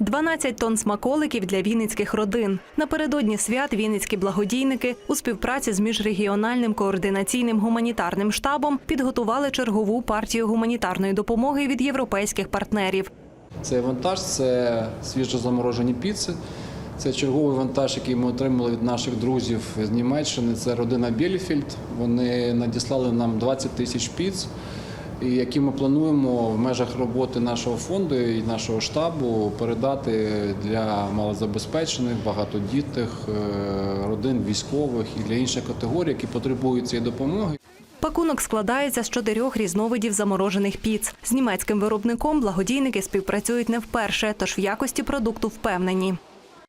12 тонн смаколиків для вінницьких родин. Напередодні свят вінницькі благодійники у співпраці з міжрегіональним координаційним гуманітарним штабом підготували чергову партію гуманітарної допомоги від європейських партнерів. Цей вантаж це свіжозаморожені піци. Це черговий вантаж, який ми отримали від наших друзів з Німеччини. Це родина Біліфільд. Вони надіслали нам 20 тисяч піц, які ми плануємо в межах роботи нашого фонду і нашого штабу передати для малозабезпечених, багатодітних е, родин, військових і для інших категорій, які потребують цієї допомоги. Пакунок складається з чотирьох різновидів заморожених піц. З німецьким виробником благодійники співпрацюють не вперше, тож в якості продукту впевнені.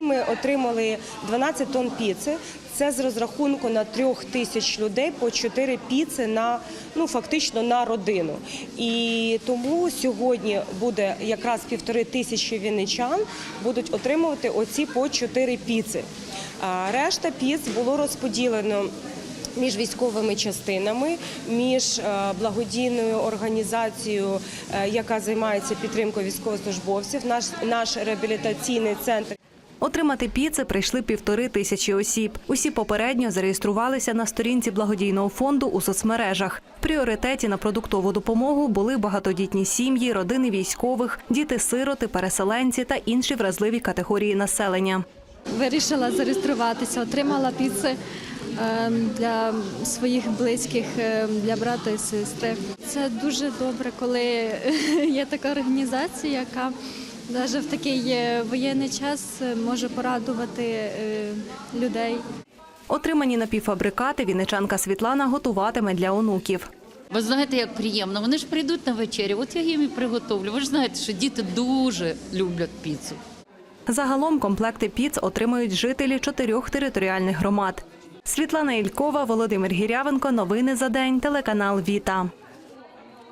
Ми отримали 12 тонн піци. Це з розрахунку на трьох тисяч людей по 4 піци на ну фактично на родину. І тому сьогодні буде якраз півтори тисячі вінничан будуть отримувати оці по 4 піци. А решта піц було розподілено. Між військовими частинами, між е, благодійною організацією, е, яка займається підтримкою військовослужбовців, наш наш реабілітаційний центр. Отримати піци прийшли півтори тисячі осіб. Усі попередньо зареєструвалися на сторінці благодійного фонду у соцмережах. В пріоритеті на продуктову допомогу були багатодітні сім'ї, родини військових, діти-сироти, переселенці та інші вразливі категорії населення. Вирішила зареєструватися, отримала піци ем, для своїх близьких, ем, для брата і сестри. Це дуже добре, коли є така організація, яка навіть в такий е, воєнний час е, може порадувати е, людей. Отримані напівфабрикати вінничанка Світлана готуватиме для онуків. Ви знаєте, як приємно. Вони ж прийдуть на вечерю. От я їм і приготовлю. Ви ж знаєте, що діти дуже люблять піцу. Загалом комплекти піц отримають жителі чотирьох територіальних громад. Світлана Ількова, Володимир Гірявенко. Новини за день. Телеканал Віта.